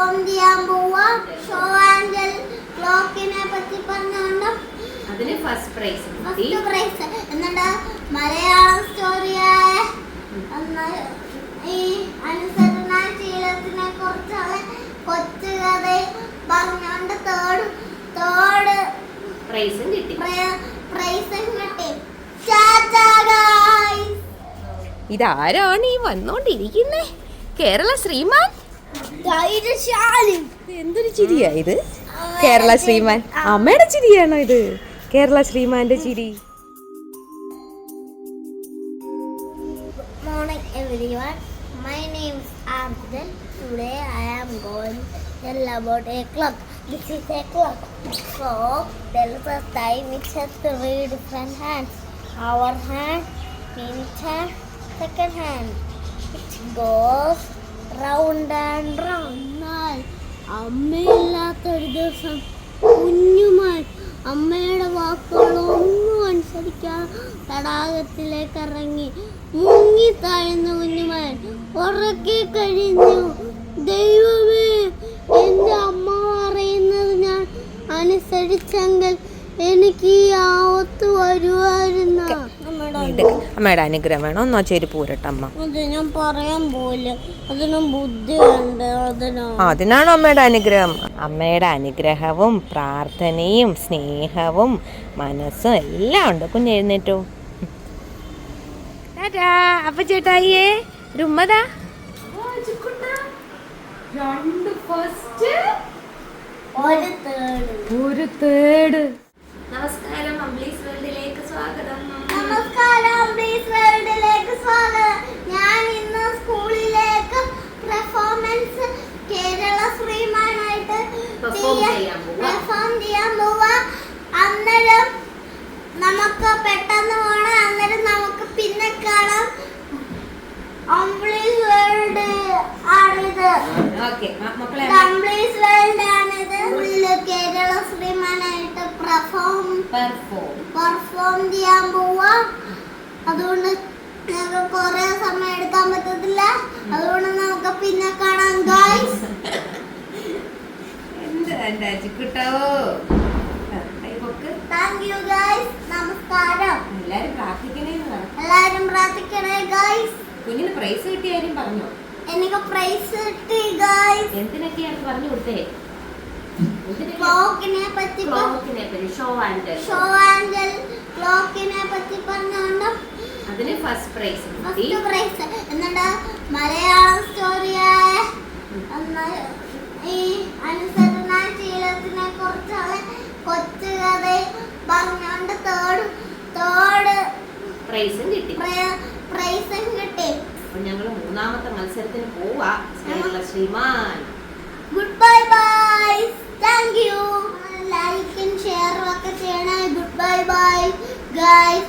Perform ചെയ്യാൻ പോവാ show and ക്ലോക്കിനെ പറ്റി പറഞ്ഞുകൊണ്ട് അതിന് ഫസ്റ്റ് പ്രൈസ് കിട്ടി. ഫസ്റ്റ് പ്രൈസ് എന്നിട്ട് മലയാളം സ്റ്റോറിയായ അന്ന് ഈ അനുസരണ ശീലത്തിനെ കുറിച്ചുള്ള കൊച്ചു കഥ പറഞ്ഞുകൊണ്ട് തേർഡ് തേർഡ് പ്രൈസും കിട്ടി. പ്രൈസും കിട്ടി. ഇതാരാണ് ഈ വന്നോണ്ടിരിക്കുന്നേ? കേരള ശ്രീമാൻ? എന്തൊരു ചിരിയാ ഇത് കേരള ശ്രീമാൻ അമ്മയുടെ ചിരിയാണോ ഇത് കേരള ശ്രീമാന്റെ ചിരി morning everyone. My name is Arjun. Today I am going to tell about a clock. This is a clock. So there is a time which has three different hands. Our hand, minute hand, second hand. It goes round and round അമ്മയില്ലാത്ത അമ്മയില്ലാത്തൊരു ദിവസം കുഞ്ഞുമാൻ അമ്മയുടെ വാക്കുകളൊന്നും അനുസരിക്കാൻ തടാകത്തിലേക്ക് ഇറങ്ങി മുങ്ങി താഴ്ന്ന കുഞ്ഞുമാൻ ഉറക്കി കഴിഞ്ഞു. ദൈവമേ എന്റെ അമ്മ പറയുന്നത് ഞാൻ അനുസരിച്ചെങ്കിൽ എനിക്ക് ഈ ആവത്ത് വരുമായിരുന്നു? ഇത് അമ്മയുടെ അനുഗ്രഹം വേണം. ഒന്നാ ചെരുപ്പ് പൂരട്ടമ്മ അമ്മ. ഞാൻ പറയാൻ അതിനും ബുദ്ധിയുണ്ട് അതിനാണോ അമ്മയുടെ അനുഗ്രഹം. അമ്മയുടെ അനുഗ്രഹവും പ്രാർത്ഥനയും സ്നേഹവും മനസ്സും എല്ലാം ഉണ്ട്. കുഞ്ഞെഴുന്നേറ്റോ അപ്പൊ ചേട്ടായിയേ രുമ്മതാ രണ്ട് ഫസ്റ്റ് ഒരു തേട് ഒരു തേട് നമസ്കാരം അംബ്ലീസ് നമസ്കാരം. പ്ലീസ് വേൾഡിലേക്ക് സ്വാഗതം. ഞാൻ ഇന്ന് സ്കൂളിലേക്ക് പെർഫോമൻസ് കേരള ശ്രീമാനായിട്ട്. പെർഫോം ചെയ്യാൻ പോവാ അന്നേരം നമുക്ക് പെട്ടെന്ന് പോണം. അന്നേരം നമുക്ക് പിന്നെ കാണാം. അംബ്ലീസ് വേൾഡ് ആണിത്. വേൾഡ് ഉള്ളിൽ കേരള ശ്രീമാനായിട്ട് പെർഫോം പെർഫോം ചെയ്യാൻ പോവാ. അതുകൊണ്ട് ഞങ്ങൾക്ക് കുറെ സമയം എടുക്കാൻ പറ്റത്തില്ല. അതുകൊണ്ട് നമുക്ക് പിന്നെ കാണാം ഗായ്സ് താങ്ക് യു ഗായ്സ് നമസ്കാരം. എല്ലാരും പ്രാർത്ഥിക്കണേ ഗായ്സ് കുഞ്ഞിന് പ്രൈസ് കിട്ടിയ കാര്യം പറഞ്ഞു? എനിക്ക് പ്രൈസ് കിട്ടി ഗായ്സ് എന്തിനൊക്കെയാണ് പറഞ്ഞു കൊടുത്തേ? ക്ലോക്കിനെ പറ്റി ക്ലോക്കിനെ പറ്റി ഷോ ആൻഡ് ഷോ ആൻഡ് ക്ലോക്കിനെ പറ്റി പറഞ്ഞുകൊണ്ട് അതിന് ഫസ്റ്റ് പ്രൈസ് ഫസ്റ്റ് പ്രൈസ് എന്നിട്ട് മലയാളം സ്റ്റോറിയായ ഈ അനുസരണ ശീലത്തിനെ കുറിച്ചുള്ള കൊച്ചു കഥ പറഞ്ഞുകൊണ്ട് തേർഡ് തേർഡ് പ്രൈസ് പ്രൈസും കിട്ടി അപ്പൊ ഞങ്ങൾ മൂന്നാമത്തെ മത്സരത്തിന് പോവാ ശ്രീമാൻ. Good bye bye thank you ലൈക്കും ഷെയറും ഒക്കെ ചെയ്യണേ. ഗുഡ് ബൈ ബൈ ഗൈസ്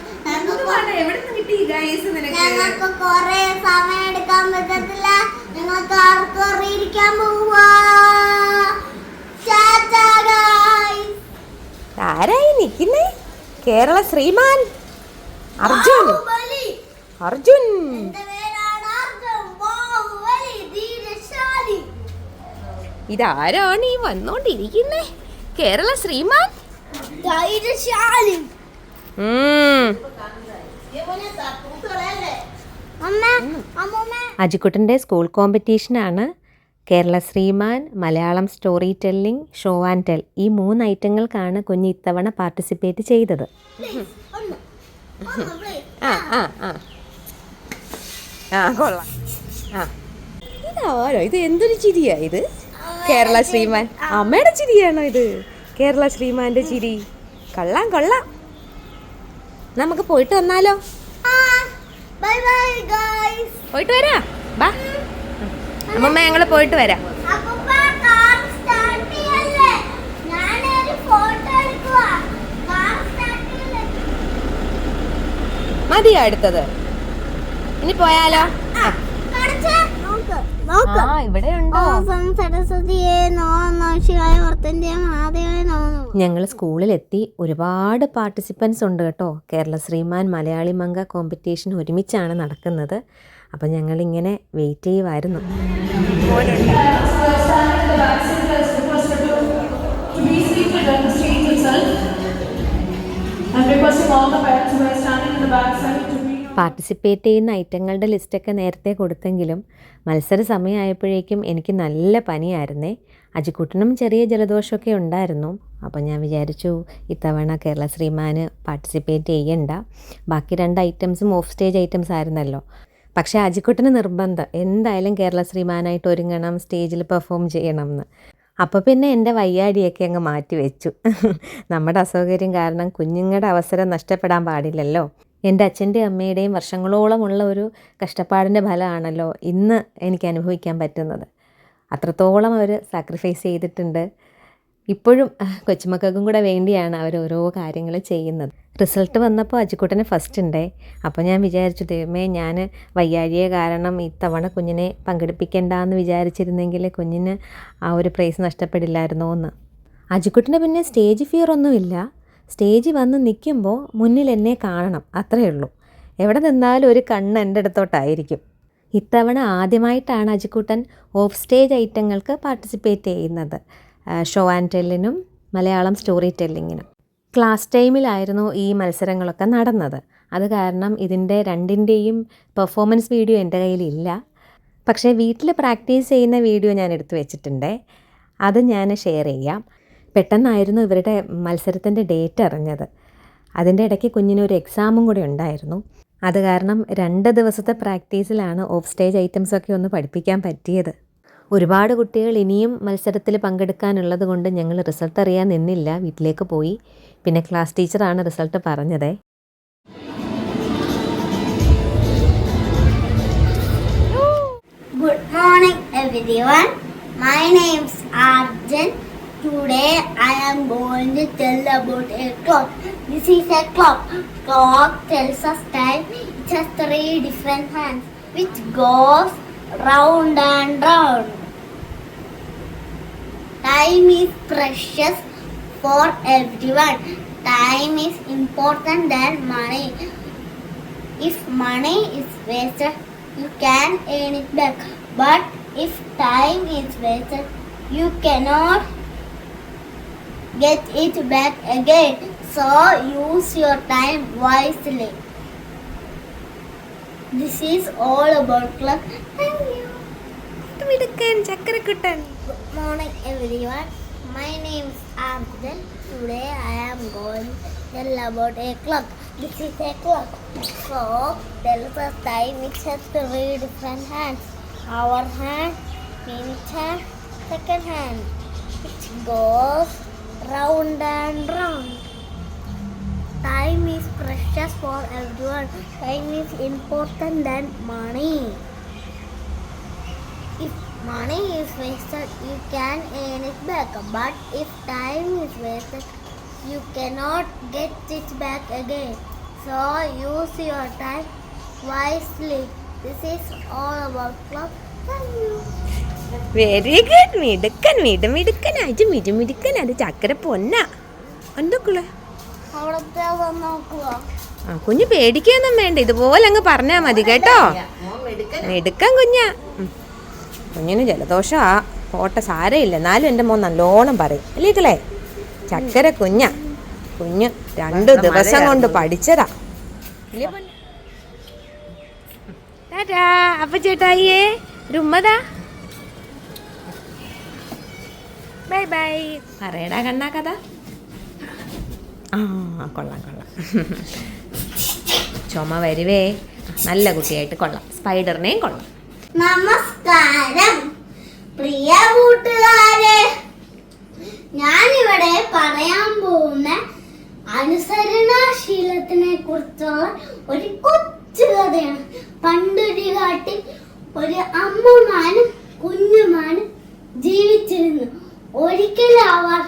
ഞങ്ങൾക്ക് കുറെ സമയം എടുക്കാൻ പറ്റത്തില്ല. ഞങ്ങൾക്ക് ആർക്കും അറിയിരിക്കാൻ പോവാ. ആരായി നിക്കുന്നേ? കേരള ശ്രീമാൻ അർജുൻ. അർജുൻ. ഇതാരാണ് ഈ വന്നോണ്ടിരിക്കുന്നേ? കേരള ശ്രീമാൻ? ധൈര്യശാലി. അജിക്കുട്ടന്റെ school കോമ്പറ്റീഷനാണ് Kerala Sreeman Malayalam story telling show and tell. ഈ മൂന്ന് ഐറ്റങ്ങൾക്കാണ് കുഞ്ഞ് ഇത്തവണ പാർട്ടിസിപ്പേറ്റ് ചെയ്തത്. ഒന്ന് ഒന്ന് പ്ലീസ് ആ ആ ആ. ആ കൊള്ളാം. ആ. ഇതാരോ? ഇത് എന്തൊരു ചിരിയാ ഇത്? കേരള ശ്രീമാൻ. അമ്മയുടെ ചിരിയാണോ ഇത്? കേരള ശ്രീമാന്റെ ചിരി. കൊള്ളാം കൊള്ളാം. നമുക്ക് പോയിട്ട് വന്നാലോ? പോയിട്ട് വരാ. ബാ. അമ്മമ്മ ഞങ്ങൾ പോയിട്ട് വരാം. മതിയോ അടുത്തത്? ഇനി പോയാലോ? ആ ഇവിടെ ഉണ്ടോ സരസ്വതിയെ വർത്തന്റെ ഞങ്ങൾ സ്കൂളിലെത്തി ഒരുപാട് പാർട്ടിസിപ്പൻസ് ഉണ്ട് കേട്ടോ. കേരള ശ്രീമാൻ മലയാളി മംഗ കോമ്പറ്റീഷൻ ഒരുമിച്ചാണ് നടക്കുന്നത്. അപ്പം ഞങ്ങളിങ്ങനെ വെയിറ്റ് ചെയ്യുമായിരുന്നു. I'm requesting all the parents who are standing in the back side to participate ചെയ്യുന്ന ഐറ്റങ്ങളുടെ ലിസ്റ്റൊക്കെ നേരത്തെ കൊടുത്തെങ്കിലും മത്സര സമയമായപ്പോഴേക്കും എനിക്ക് നല്ല പനിയായിരുന്നേ. അജിക്കുട്ടനും ചെറിയ ജലദോഷമൊക്കെ ഉണ്ടായിരുന്നു. അപ്പോൾ ഞാൻ വിചാരിച്ചു ഇത്തവണ കേരള ശ്രീമാന് പാർട്ടിസിപ്പേറ്റ് ചെയ്യണ്ട. ബാക്കി രണ്ട് ഐറ്റംസും ഓഫ് സ്റ്റേജ് ഐറ്റംസ് ആയിരുന്നല്ലോ. പക്ഷേ അജിക്കുട്ടന് നിർബന്ധം എന്തായാലും കേരള ശ്രീമാനായിട്ട് ഒരുങ്ങണം സ്റ്റേജിൽ പെർഫോം ചെയ്യണം എന്ന് അപ്പോൾ പിന്നെ എന്റെ വയ്യാടിയൊക്കെ അങ്ങ് മാറ്റി വെച്ചു നമ്മുടെ അസൗകര്യം കാരണം കുഞ്ഞുങ്ങളുടെ അവസരം നഷ്ടപ്പെടാൻ പാടില്ലല്ലോ. എന്റെ അച്ഛന്റെയും അമ്മയുടെയും വർഷങ്ങളോളമുള്ള ഒരു കഷ്ടപ്പാടിന്റെ ഫലമാണല്ലോ ഇന്ന് എനിക്ക് അനുഭവിക്കാൻ പറ്റുന്നത്. അത്രത്തോളം അവർ സാക്രിഫൈസ് ചെയ്തിട്ടുണ്ട്. ഇപ്പോഴും കൊച്ചുമക്കൾക്കും കൂടെ വേണ്ടിയാണ് അവർ ഓരോ കാര്യങ്ങൾ ചെയ്യുന്നത്. റിസൾട്ട് വന്നപ്പോൾ അജിക്കുട്ടന് ഫസ്റ്റ് ഉണ്ടേ. അപ്പോൾ ഞാൻ വിചാരിച്ചു ദൈവമേ ഞാൻ വയ്യാഴിയെ കാരണം ഇത്തവണ കുഞ്ഞിനെ പങ്കെടുപ്പിക്കേണ്ടെന്ന് വിചാരിച്ചിരുന്നെങ്കിൽ കുഞ്ഞിന് ആ ഒരു പ്രൈസ് നഷ്ടപ്പെടില്ലായിരുന്നോ എന്ന് അജിക്കുട്ടിന് പിന്നെ സ്റ്റേജ് ഫിയർ ഒന്നുമില്ല. സ്റ്റേജിൽ വന്ന് നിൽക്കുമ്പോൾ മുന്നിൽ എന്നെ കാണണം അത്രയേ ഉള്ളൂ. എവിടെ നിന്നാലും ഒരു കണ്ണ് എന്റെ അടുത്തോട്ടായിരിക്കും. ഇത്തവണ ആദ്യമായിട്ടാണ് അജിക്കുട്ടൻ ഓഫ് സ്റ്റേജ് ഐറ്റങ്ങൾക്ക് പാർട്ടിസിപ്പേറ്റ് ചെയ്യുന്നത്. ഷോ ആൻഡ് ടെല്ലിനും മലയാളം സ്റ്റോറി ടെല്ലിങ്ങിനും ക്ലാസ് ടൈമിലായിരുന്നു ഈ മത്സരങ്ങളൊക്കെ നടന്നത്. അത് കാരണം ഇതിന്റെ രണ്ടിന്റെയും പെർഫോമൻസ് വീഡിയോ എന്റെ കയ്യിലില്ല. പക്ഷേ വീട്ടിൽ പ്രാക്ടീസ് ചെയ്യുന്ന വീഡിയോ ഞാൻ എടുത്തു വെച്ചിട്ടുണ്ട്. അത് ഞാൻ ഷെയർ ചെയ്യാം. പെട്ടെന്നായിരുന്നു ഇവരുടെ മത്സരത്തിന്റെ ഡേറ്റ് അറിഞ്ഞത്. അതിന്റെ ഇടയ്ക്ക് കുഞ്ഞിനൊരു എക്സാമും കൂടി ഉണ്ടായിരുന്നു. അത് കാരണം രണ്ട് ദിവസത്തെ പ്രാക്ടീസിലാണ് ഓഫ് സ്റ്റേജ് ഐറ്റംസൊക്കെ ഒന്ന് പഠിപ്പിക്കാൻ പറ്റിയത്. ഒരുപാട് കുട്ടികൾ ഇനിയും മത്സരത്തിൽ പങ്കെടുക്കാനുള്ളത് കൊണ്ട് ഞങ്ങൾ റിസൾട്ട് അറിയാൻ നിന്നില്ല. വീട്ടിലേക്ക് പോയി. പിന്നെ ക്ലാസ് ടീച്ചറാണ് റിസൾട്ട് പറഞ്ഞത്. Good morning everyone my name's Arjun. Today I am going to tell about a clock. This is a clock. Clock tells us time. It has three different hands, which goes round and round. Time is precious for everyone. Time is important than money. If money is wasted, you can earn it back. But if time is wasted, you cannot get it back again. So use your time wisely. This is all about clock. Thank you. Good morning everyone. My name is Abdul. Today I am going to tell about a clock. This is a clock. So tell us time which has three different hands. Our hand, minute hand, second hand. It goes round and round. Time is precious for everyone. Time is important than money. If money is wasted, you can earn it back. But if time is wasted, you cannot get it back again. So use your time wisely. This is all about clock. Thank you. Very good മിടുക്കൻ മിട മിടുക്കൻ അജ് മിടു മിടുക്കൻ അത് ചക്കര പൊന്ന എന്തൊക്കെ ആ കുഞ്ഞു പേടിക്കൊന്നും വേണ്ട. ഇതുപോലെ അങ്ങ് പറഞ്ഞാ മതി കേട്ടോ. മോൻ മെടുക്കൻ മിടുക്കൻ കുഞ്ഞാ കുഞ്ഞിന് ജലദോഷം. ആ പോട്ടെ സാരയില്ല. എന്നാലും എന്റെ മോൻ നല്ലോണം പറയും. അല്ലേക്കളേ ചക്കര കുഞ്ഞ. കുഞ്ഞ് രണ്ട് ദിവസം കൊണ്ട് പഠിച്ചതാ? ടാറ്റാ. അപ്പൊ ചേട്ടായിയേ ഒരു ഉമ്മതാ. ബൈ. പറയടാ കണ്ണാ കഥ. ആ കൊള്ളാം കൊള്ളാം. ചുമ വരുവേ. നല്ല കുട്ടിയായിട്ട് കൊള്ളാം. സ്പൈഡറിനെയും കൊള്ളാം. നമസ്കാരം പ്രിയ കൂട്ടുകാരെ. ഞാനിവിടെ പറയാൻ പോകുന്ന അനുസരണാശീലത്തിനെ കുറിച്ചുള്ള ഒരു കൊച്ചു കഥയാണ്. പണ്ടൊരു കാട്ടിൽ ഒരു അമ്മമാനും കുഞ്ഞുമാനും ജീവിച്ചിരുന്നു ഒരിക്കൽ അവർ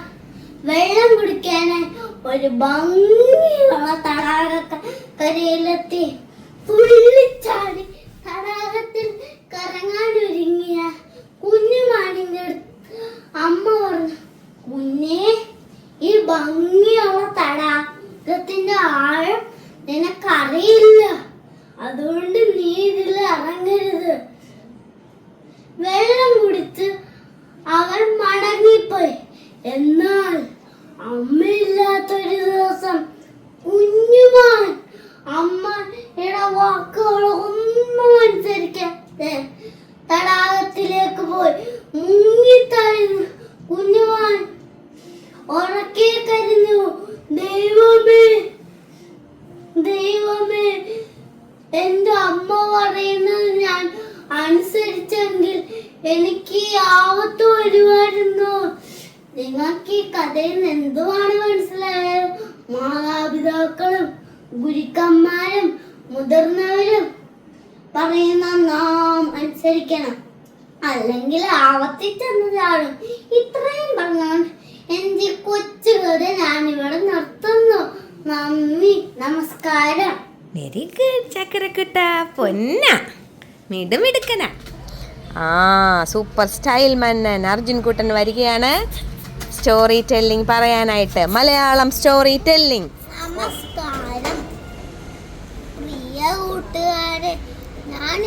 വെള്ളം കുടിക്കാനായി ഒരു ഭംഗിയുള്ള തടാകക്കരയിലെത്തി തുള്ളിച്ചാടി തടാകത്തിൽ കറങ്ങാനൊരുങ്ങിയ കുഞ്ഞുമാണിന്റെ അടുത്ത് അമ്മ പറഞ്ഞു കുഞ്ഞേ ഈ ഭംഗിയുള്ള തടാകത്തിന്റെ ആഴം നിനക്കറിയില്ല. അതുകൊണ്ട് നീ ഇതിൽ ഇറങ്ങരുത്. വെള്ളം കുടിച്ച് അവൻ മടങ്ങിപ്പോയി എന്നാൽ അമ്മയില്ലാത്തൊരു ദിവസം കുഞ്ഞുമാൻ അമ്മയുടെ വാക്കുകളൊന്നും അനുസരിക്കാതെ തടാകത്തിലേക്ക് പോയി മുങ്ങിത്താഴ്ന്നു കുഞ്ഞുമാൻ. ഉറക്കെ കരിഞ്ഞു ദൈവമേ ദൈവമേ. എന്റെ അമ്മ പറയുന്നത് ഞാൻ അനുസരിച്ചെങ്കിൽ എനിക്ക് ആപത്ത് വരുമായിരുന്നു? നിങ്ങൾക്ക് ഈ കഥയിൽ നിന്ന് എന്തുവാണ് മനസ്സിലായത്? മാതാപിതാക്കളും ഗുരുക്കന്മാരും മുതിർന്നവരും പറയുന്ന നാം അനുസരിക്കണം. അല്ലെങ്കിൽ ആവത്തി ചെന്ന് ചാടും. ഇത്രയും പറഞ്ഞാൽ എന്റെ കൊച്ചു കഥ ഞാനിവിടെ നിർത്തുന്നു. നന്ദി നമസ്കാരം. വെരി ഗുഡ് ചക്കരക്കുട്ട പൊന്ന. മിടുമിടുക്കന. ആ സൂപ്പർ സ്റ്റൈൽ മന്നൻ അർജുൻ കുട്ടൻ വരികയാണ്. സ്റ്റോറി ടെല്ലിംഗ് പറയാനായിട്ട്. മലയാളം സ്റ്റോറി ടെല്ലിംഗ് നമസ്കാരം. പ്രിയ കൂട്ടുകാരെ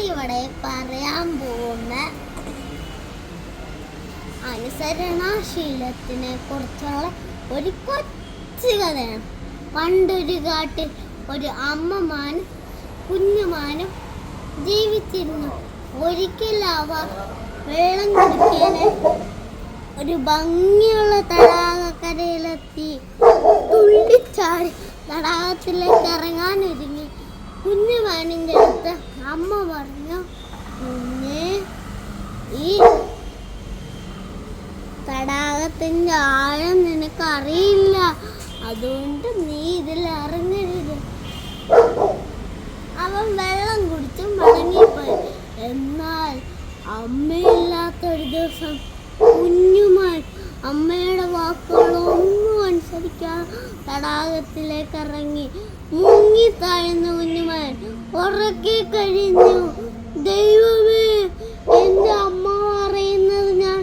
ഇവിടെ പറയാൻ പോകുന്ന അനുസരണാശീലത്തിനെ കുറിച്ചുള്ള ഒരു കൊച്ചു കഥയാണ്. പണ്ടൊരു കാട്ടിൽ ഒരു അമ്മമാനും കുഞ്ഞുമാനും ജീവിച്ചിരുന്നു. ഒരിക്കൽ അവർ വെള്ളം കുടിക്കാനായി ഒരു ഭംഗിയുള്ള തടാകക്കരയിലെത്തി. തുള്ളിച്ചാടി തടാകത്തിലേക്ക് ഇറങ്ങാനൊരുങ്ങി കുഞ്ഞു മാനിന്റെ അടുത്ത് അമ്മ പറഞ്ഞു കുഞ്ഞേ ഈ തടാകത്തിന്റെ ആഴം നിനക്കറിയില്ല. അതുകൊണ്ട് നീ ഇതിൽ ഇറങ്ങരുത്. അവൻ വെള്ളം കുടിച്ചും മടങ്ങിപ്പോയി. എന്നാൽ അമ്മയില്ലാത്ത ഒരു ദിവസം കുഞ്ഞുമാൻ അമ്മയുടെ വാക്കുകളൊന്നും അനുസരിക്കാതെ തടാകത്തിലേക്ക് ഇറങ്ങി മുങ്ങി താഴ്ന്ന കുഞ്ഞുമാൻ ഉറക്കി കഴിഞ്ഞു. ദൈവമേ എന്റെ അമ്മ പറയുന്നത് ഞാൻ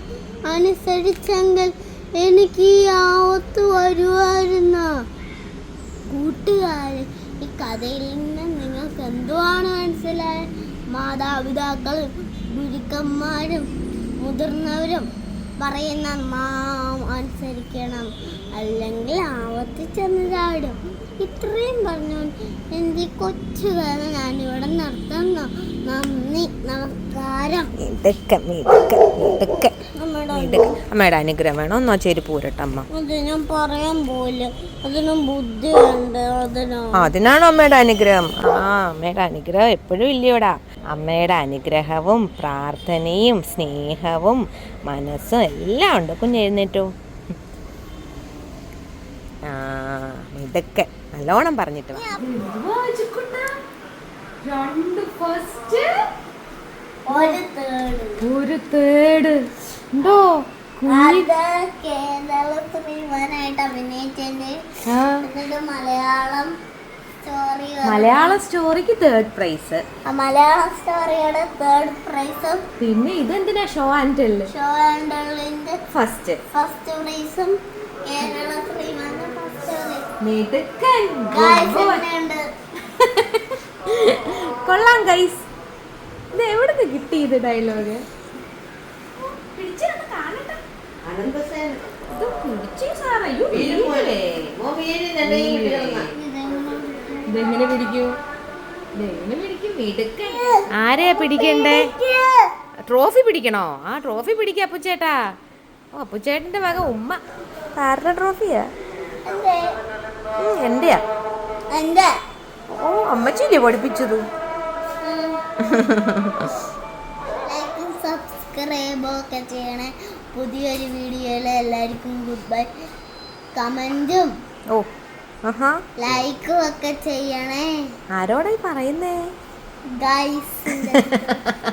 അനുസരിച്ചെങ്കിൽ എനിക്ക് ഈ ആവത്ത് വരുമായിരുന്നു? കൂട്ടുകാരെ ഈ കഥയിൽ നിന്ന് നിങ്ങൾക്ക് എന്തുവാണ് മനസ്സിലായത്? മാതാപിതാക്കളും ഗുരുക്കന്മാരും മുതിർന്നവരും പറയുന്ന നാം അനുസരിക്കണം. അല്ലെങ്കിൽ ആവത്തി ചെന്ന് ചാടും. ഇത്രയും പറഞ്ഞു എന്റെ കൊച്ചു ഞാൻ ഞാനിവിടെ നിർത്തുന്നു. നന്ദി നമസ്കാരം. ഇതൊക്കെ ഇതൊക്കെ മിടുക്ക. മിടുക്ക അമ്മയുടെ അനുഗ്രഹം വേണം. ഒന്നോ ചെരുപ്പ് പൂരട്ടമ്മ പറയാൻ അതിനും അതിനാണോ. അമ്മയുടെ അനുഗ്രഹം. ആ അമ്മയുടെ അനുഗ്രഹം എപ്പോഴും ഇല്ലയോടാ അമ്മയുടെ അനുഗ്രഹവും പ്രാർത്ഥനയും സ്നേഹവും മനസ്സും എല്ലാം ഉണ്ട്. കുഞ്ഞ് എഴുന്നേറ്റോ. ആ ഇതൊക്കെ നല്ലോണം പറഞ്ഞിട്ട് വാ. രണ്ട് ഫസ്റ്റ് ഒരു തേട് ഉണ്ടോ? അത് കേരള സിനിമനായിട്ട് അഭിനയിച്ചതിന്റെ എന്നിട്ട് മലയാളം മലയാള സ്റ്റോറിക്ക് തേർഡ് പ്രൈസ് മലയാളം സ്റ്റോറിയുടെ തേർഡ് പ്രൈസും പിന്നെ ഇതെന്തിനാ ഷോ ആൻഡ് ടെല്ല് ഷോ ആൻഡ് ടെല്ലിന്റെ ഫസ്റ്റ് ഫസ്റ്റ് പ്രൈസും കേരള സിനിമന്റെ ഫസ്റ്റ് കൊള്ളാം ഗൈസ് ഇത് എവിടുന്ന് കിട്ടി ഇത് ഡയലോഗ് ഇതെങ്ങനെ പിടിക്കൂ? ഇതെങ്ങനെ പിടിക്കും? മിടുക്കൻ. ആരെയാ പിടിക്കണ്ടേ? ട്രോഫി പിടിക്കണോ? ആ ട്രോഫി പിടിക്കുക അപ്പുച്ചേട്ടാ. ഓ അപ്പുച്ചേട്ടന്റെ വക ഉമ്മ. ആരുടെ ട്രോഫിയാ? എന്റെയാ? എന്റെ. ഓ അമ്മച്ചില്ലേ പഠിപ്പിച്ചത്? ലൈക്കും സബ്സ്ക്രൈബും ഒക്കെ ചെയ്യണേ. പുതിയൊരു വീഡിയോയിൽ എല്ലാവർക്കും ഗുഡ് ബൈ കമന്റും ഓ ലൈക്കും ഒക്കെ ചെയ്യണേ. ആരോടായി പറയുന്നേ? ഗൈസ്